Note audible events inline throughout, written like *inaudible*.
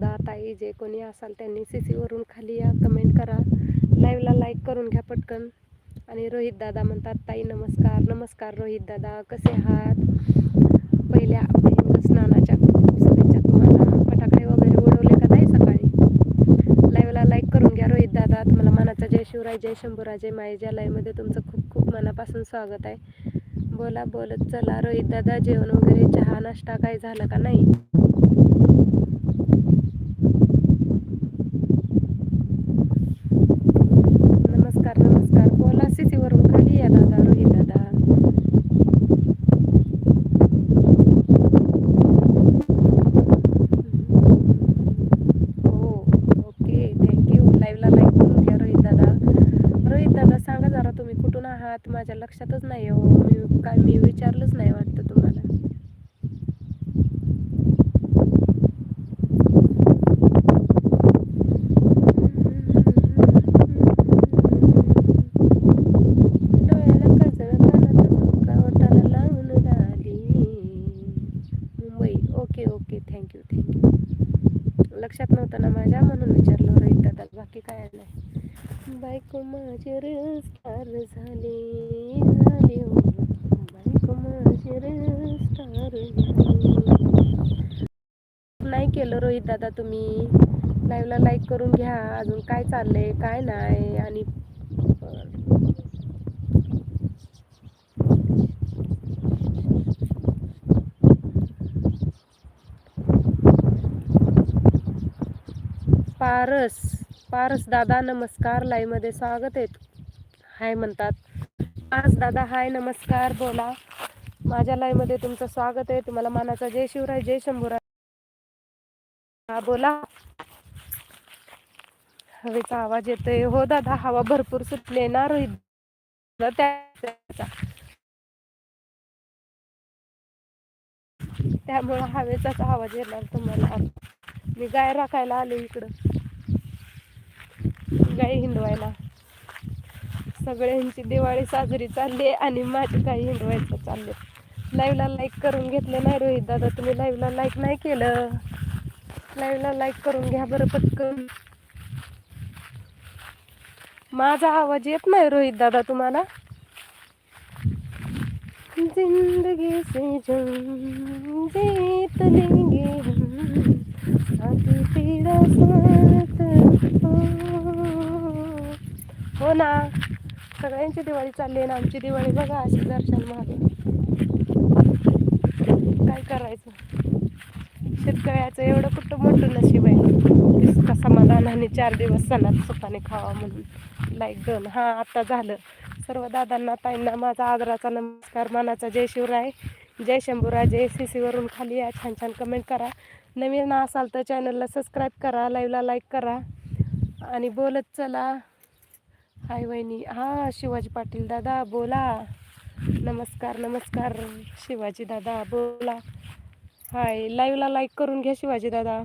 दादा ताई जे कोणी असाल त्यांनी सी सीवरून खाली या. कमेंट करा. लाईव्हला लाईक करून घ्या पटकन. आणि रोहित दादा म्हणतात ताई नमस्कार. नमस्कार रोहित दादा. कसे आहात? पहिल्या अभ्यंग स्नानाच्या खूप शुभेच्छा तुम्हाला. फटाकडे वगैरे उडवले का नाही सकाळी? लाईव्हला लाईक करून घ्या रोहित दादा. तुम्हाला मनाचा जय शिवराय जय शंभूराय जय मायेच्या लाईव्हमध्ये तुमचं खूप खूप मनापासून स्वागत आहे. बोला बोलत चला. रोहित दादा जेवण वगैरे चहा नाश्ता काय झालं का नाही नमस्कार नमस्कार बोला सिसीवरून खाली या दादा रोहित दादा हो ओके थँक्यू लाईव्हला लाईक करून घ्या रोहित दादा रोहित दादा सांगा जरा तुम्ही कुठून आहात माझ्या लक्षातच नाही हो. मी काय मी विचारलंच नाही वाटतं तुम्हाला. Mumbai. Okay okay. Thank you thank you. लक्षात नव्हतं ना माझ्या म्हणून विचारलं रोहित दादा बाकी काय नाही. बायको माझे स्टार झाले झाले हो. बायको माझे स्टार नाही केलं रोहित दादा तुम्ही. लाईव्हला लाईक करून घ्या. अजून काय चाललंय काय नाही आणि पारस. पारस दादा नमस्कार लाईव्हमध्ये स्वागत आहे. हाय म्हणतात. पारस दादा हाय नमस्कार बोला. माझ्या लाईव्हमध्ये तुमचं स्वागत आहे. तुम्हाला मानाचा जय शिवराय जय शंभूराय. हा बोला. हवेचा आवाज येतोय. हो दादा हवा भरपूर सुटली ना रोहित? त्याचा. त्यामुळं हवेचाच आवाज येणार तुम्हाला. मी गाय राखायला आले इकडं. काही हिंडवायला. सगळ्यांची दिवाळी साजरी चालली आहे आणि माझी काही हिंडवायचं चालले लाईव्हला लाईक करून घेतले नाही रोहित दादा तुम्ही लाईव्हला लाईक नाही केलं. लाईव्हला लाईक करून घ्या बरं पटकन. माझा आवाज येत नाही रोहित दादा तुम्हाला? जिंदगी से जीत लेंगे हम तेरा साथ हो। हो. ना. सगळ्यांची दिवाळी चालली आहे ना. आमची दिवाळी बघा अशी दर्शन मागे. काय करायचं? शेतकऱ्याचं एवढं कुठं मोठं नशीब आहे. इतका समाधानाने चार दिवस सणात सुखाने खावा म्हणून. लाईक दोन. हां आता झालं. सर्व दादांना ताईंना माझा आदराचा नमस्कार. मानाचा जय शिवराय. जय शंभूराय जय सी सीवरून खाली या. छान छान कमेंट करा. नवीन असाल तर चॅनलला सबस्क्राईब करा. लाईव्हला लाईक करा. आणि बोलत चला. हाय वहिनी. हां शिवाजी पाटील दादा बोला. नमस्कार नमस्कार. शिवाजी दादा बोला. हाय लाईव्हला लाईक करून घ्या शिवाजी दादा.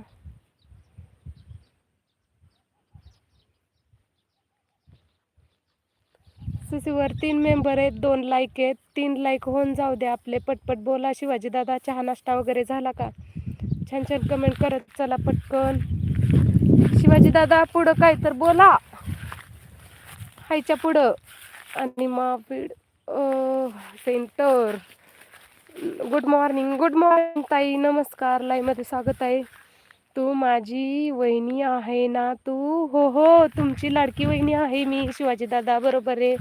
सीसीवर तीन मेंबर आहेत दोन लाईक आहेत. तीन लाईक होऊन जाऊ द्या आपले. पटपट बोला शिवाजी दादा चहा नाश्ता वगैरे झाला का? छान छान कमेंट करत चला पटकन. शिवाजी दादा पुढं काय तर बोला. हायच्या पुढं. आणि महापीड centre. Good morning good morning ताई. नमस्कार लाईमध्ये स्वागत आहे. तू माझी वहिनी आहे ना तू? हो हो तुमची लाडकी वहिनी आहे मी शिवाजी दादा. बरोबर आहे.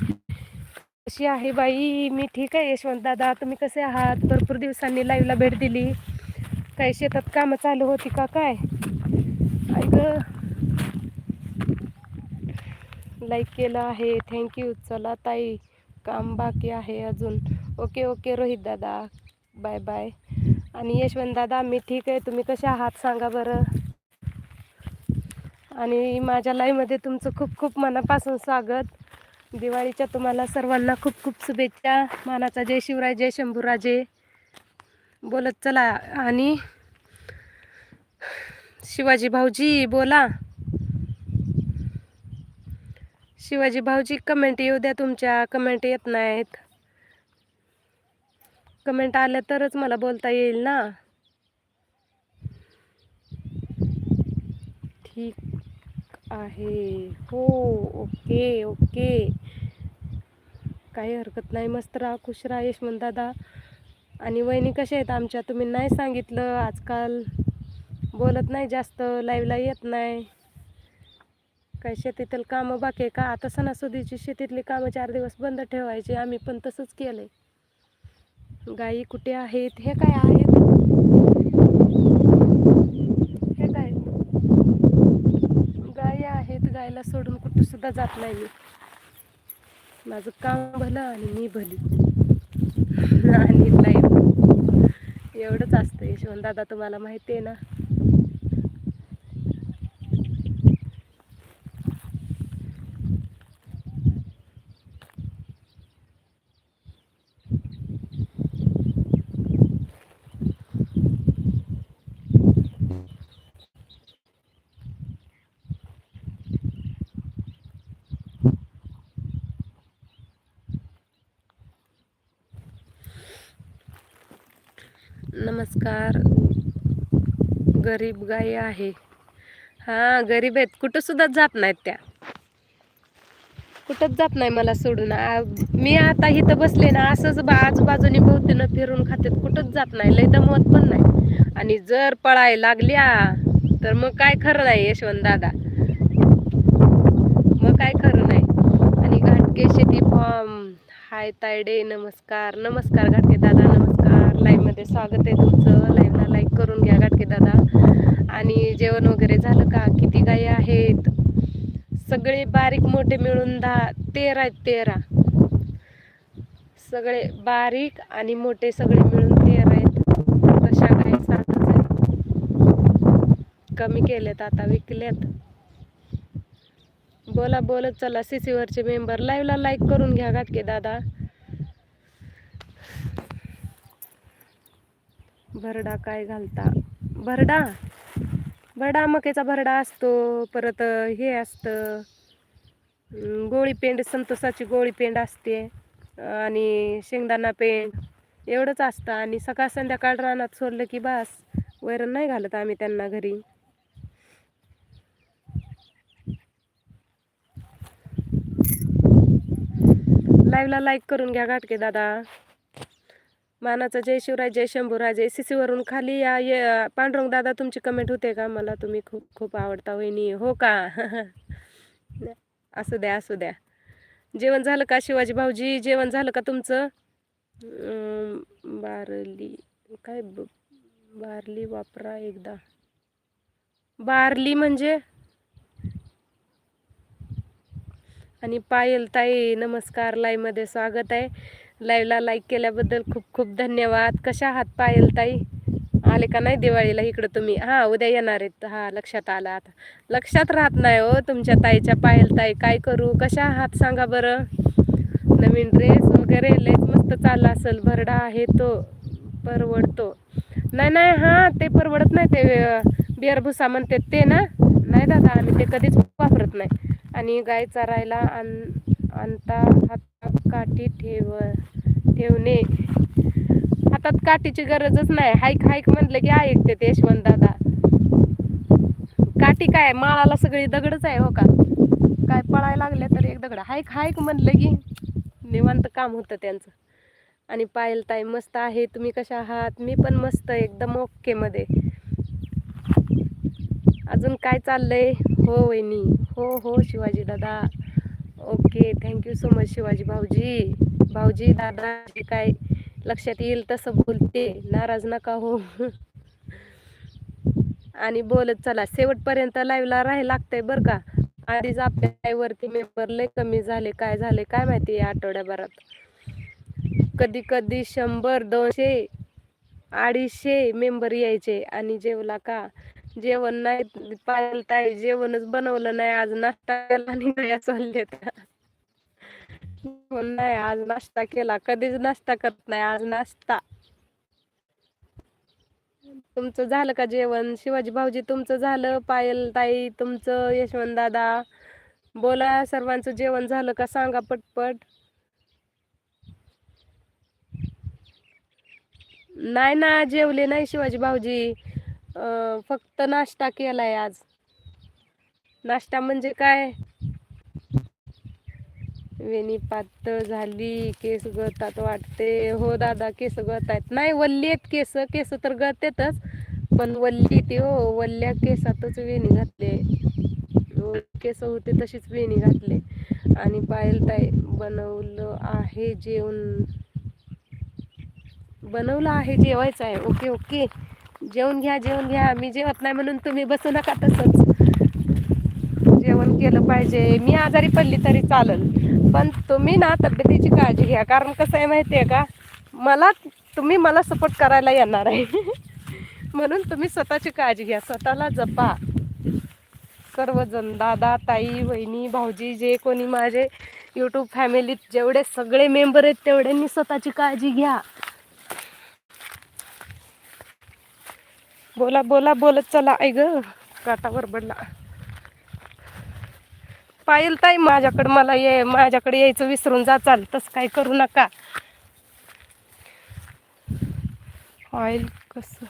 कशी आहे बाई? मी ठीक आहे यशवंत दादा. तुम्ही कसे आहात? भरपूर दिवसांनी लाईव्हला भेट दिली. काही शेतात कामं चालू होती का काय? ऐक लाईक केलं आहे. थँक्यू चला ताई काम बाकी आहे अजून. ओके ओके रोहित दादा. बाय बाय आणि यशवंत दादा मी ठीक आहे. तुम्ही कसे आहात सांगा बरं. आणि माझ्या लाईव्हमध्ये तुमचं खूप खूप मनापासून स्वागत. दिवाळीच्या तुम्हाला सर्वांना खूप खूप शुभेच्छा. मानाचा जय शिवराय जय शंभूराजे. बोलत चला. आणि शिवाजी भाऊजी बोला. शिवाजी भाऊजी कमेंट येऊ द्या तुमच्या. कमेंट येत नाहीत. कमेंट आल्या तरच मला बोलता येईल ना. ठीक आहे. हो ओके ओके. काही हरकत नाही. मस्त राहा खुश राहा यशवंत दादा. आणि वहिनी कशा आहेत आमच्या? तुम्ही नाही सांगितलं आजकाल. बोलत नाही जास्त लाईव्हला येत नाही. काय शेतीतील कामं बाकी आहे का? आता सणासुदीची शेतीतली कामं चार दिवस बंद ठेवायची आम्ही पण तसंच केलंय. गायी कुठे आहेत? हे काय आहेत? हे काय? गायी आहेत गायला सोडून कुठं सुद्धा जात नाही मी. माझं काम भलं आणि मी भली. आणि लाईव्ह एवढंच असतं यशवंत दादा तुम्हाला माहिती आहे ना? नमस्कार. गरीब गाई आहे. हा गरीब आहेत. कुठं सुद्धा जात नाहीत त्या. कुठंच जात नाही मला सोडून. मी आता इथं बसले ना असंच बा आजूबाजूनी भोवतीनं फिरून खातात कुठंच जात नाही. लय दमवत पण नाही. आणि जर पळाय लागल्या तर मग काय खरं नाही यशवंत दादा. मग काय खरं नाही. आणि घाटके शेती फॉर्म. हाय तायडे नमस्कार. नमस्कार घाटके दादा नमस्कार. लाईव्हमध्ये स्वागत आहे तुमचं. लाईव्हला लाईक करून घ्या घाटके दादा. आणि जेवण वगैरे झालं का? किती गायी आहेत? सगळे बारीक मोठे मिळून दहा तेरा आहेत तेरा. सगळे बारीक आणि मोठे सगळे मिळून तेरा आहेत. तशा गाय सातच आहेत. कमी केलेत आता विकलेत बोला बोलत चला. सीसीवरचे मेंबर लाईव्हला लाईक करून घ्या घाटके दादा. भरडा काय घालता? भरडा? भरडा मकेचा भरडा असतो परत हे असतं. गोळीपेंड गोळी पेंड संतोषाची गोळी पेंड असते आणि शेंगदाणा पेंड एवढंच असतं. आणि सकाळ संध्याकाळ रानात सोडलं की बस वैरण नाही घालत आम्ही त्यांना घरी. लाईव्हला लाईक करून घ्या घाटके दादा. मानाचा जय शिवराय जय शंभूराज सी वरून खाली या ये पांडुरंग दादा तुमची कमेंट होते का? मला तुम्ही खूप खूप आवडता वहिनी. हो का? *laughs* असू द्या असू द्या. जेवण झालं का शिवाजी भाऊजी? जेवण झालं का तुमचं? बारली काय ब- बारली वापरा एकदा. बारली म्हणजे? आणि पायल ताई नमस्कार लाईमध्ये स्वागत आहे. लाईव्हला लाईक केल्याबद्दल खूप खूप धन्यवाद. कशा आहात पायल ताई? आले का नाही दिवाळीला इकडं तुम्ही? हां उद्या येणार आहेत. हां लक्षात आलं आता. लक्षात राहत नाही हो तुमच्या ताईच्या पायल ताई. काय करू? कशा आहात सांगा बरं? नवीन ड्रेस वगैरे लयच मस्त चालला असेल. भरडा आहे तो. परवडतो. नाही नाही हां ते परवडत नाही. ते अं, बिअर भुसा म्हणते ते ना? नाही दादा आम्ही ते कधीच वापरत नाही. आणि गाय चरायला आण आणता हात काठी ठेव ठेवणे. हातात काठीची गरजच नाही. हाईक हाईक म्हणलं की ऐकते ते यशवंत दादा. काठी काय? माळाला सगळी दगडच आहे हो का? काय पळायला लागले तर एक दगड. हाईक हाईक म्हणलं की निवांत काम होतं त्यांचं. आणि पायल ताई मस्त आहे. तुम्ही कशा आहात? मी पण मस्त एकदम ओके मध्ये. अजून काय चाललंय? हो वहिनी. हो हो शिवाजी दादा. Okay thank you so much Shivaji भाऊजी. भाऊजी दादा काय लक्षात येईल तसं बोलते. नाराज नका हो. आणि बोलत चला. शेवटपर्यंत लाईव्हला राहायला लागतंय बरं का. आधीच आपल्या वरती मेंबर लय कमी झाले. काय झाले काय माहिती या आठवड्याभरात? कधी कधी शंभर दोनशे अडीचशे मेंबर यायचे. आणि जेवला का? जेवण नाही पायल जेवणच बनवलं नाही. आज नाश्ता केला आणि नाही नाही आज नाश्ता केला. कधीच नाश्ता करत नाही आज नाश्ता. तुमचं झालं का जेवण? शिवाजी भाऊजी तुमचं झालं? पायल ताई तुमचं यशवंत दादा? बोला सर्वांचं जेवण झालं का? सांगा पटपट. नाही ना जेवले नाही शिवाजी भाऊजी. फक्त नाश्ता केलाय आज. नाश्ता म्हणजे काय? वेणी पातळ झाली केस गळतात वाटते. हो दादा केस गळतायत. नाही वल्ली आहेत केस. केस तर गळतेतच पण वल्ली ती हो वल्ल्या केसातच वेणी घातले. हो, केस होते तशीच वेणी घातले. आणि पायल ताई बनवलं आहे जेवण. बनवलं आहे जेवायचं आहे. Okay okay. जेवण घ्या जेवण घ्या. मी जेवत नाही म्हणून तुम्ही बसू नका तसंच. केलं पाहिजे. मी आजारी पडली तरी चालेल. पण तुम्ही ना तब्येतीची काळजी घ्या. कारण कसं आहे माहिती आहे का? मला तुम्ही मला सपोर्ट करायला येणार आहे. *laughs* म्हणून तुम्ही स्वतःची काळजी घ्या. स्वतःला जपा. सर्वजण दादा ताई वहिनी भाऊजी जे कोणी माझे यूट्यूब फॅमिलीत जेवढे सगळे मेंबर आहेत तेवढ्यांनी स्वतःची काळजी घ्या. बोला बोला बोलत चला. ऐ ग काटा बडबडला पायल ताई माझ्याकडे मला ये माझ्याकडे यायचं विसरून जा चाल तसं काय करू नका. ऑइल कसं?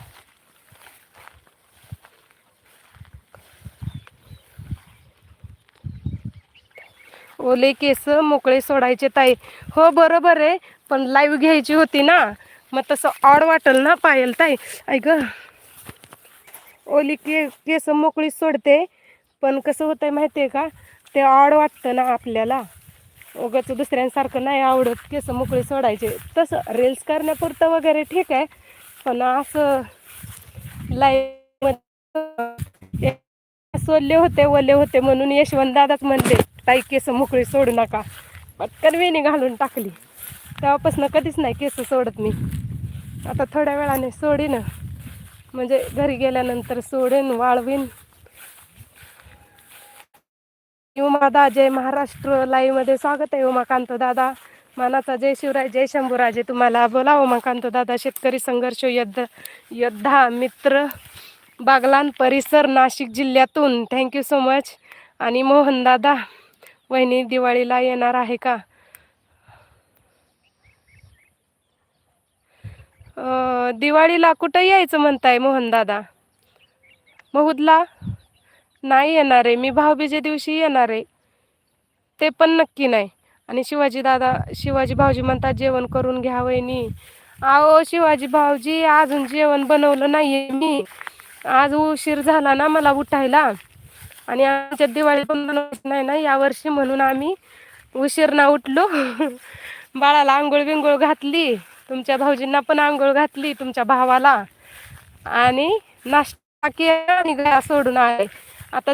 ओले केस मोकळे सोडायचे ताई. हो बरोबर आहे पण लाईव्ह घ्यायची होती ना. मग तसं ऑड वाटेल ना पायल ताई. ऐक ओली के केस मोकळी सोडते पण कसं होतंय माहिती आहे का? ते ऑड वाटतं ना आपल्याला. उगाच दुसऱ्यांसारखं नाही आवडत केस मोकळी सोडायचे. तसं रील्स करण्यापुरतं वगैरे ठीक आहे. पण असं लाईव्ह सोडले होते ओले होते म्हणून यशवंत दादाच म्हणले ताई केस मोकळी सोडू नका. पटकन वेणी घालून टाकली. तेव्हापासून कधीच नाही केस सोडत मी. आता थोड्या वेळाने सोडीन. म्हणजे घरी गेल्यानंतर सोडेन वाळवीन. उमा दा जय महाराष्ट्र लाईव्हमध्ये स्वागत आहे उमाकांत दादा. मानाचा जय शिवराय जय शंभूराजे तुम्हाला. बोला उमाकांत दादा शेतकरी संघर्ष योद्धा योद्धा मित्र बागलान परिसर नाशिक जिल्ह्यातून. थँक्यू सो मच आणि मोहन दादा वहिनी दिवाळीला येणार आहे का? दिवाळीला कुठं यायचं म्हणताय मोहन दादा? महुदला? नाही येणार आहे. मी भाऊबीजे दिवशी येणार आहे. ते पण नक्की नाही. आणि शिवाजी दादा शिवाजी भाऊजी म्हणतात जेवण करून घ्या वहिनी. अहो शिवाजी भाऊजी अजून जेवण बनवलं नाही मी. आज उशीर झाला ना मला उठायला. आणि आमच्या दिवाळी पण बनवायची नाही ना यावर्षी म्हणून आम्ही उशीर ना उठलो. *laughs* बाळाला आंघोळ बिंघोळ घातली. तुमच्या भाऊजींना पण आंघोळ घातली तुमच्या भावाला. आणि नाश्ता केला आणि घरा सोडून आले.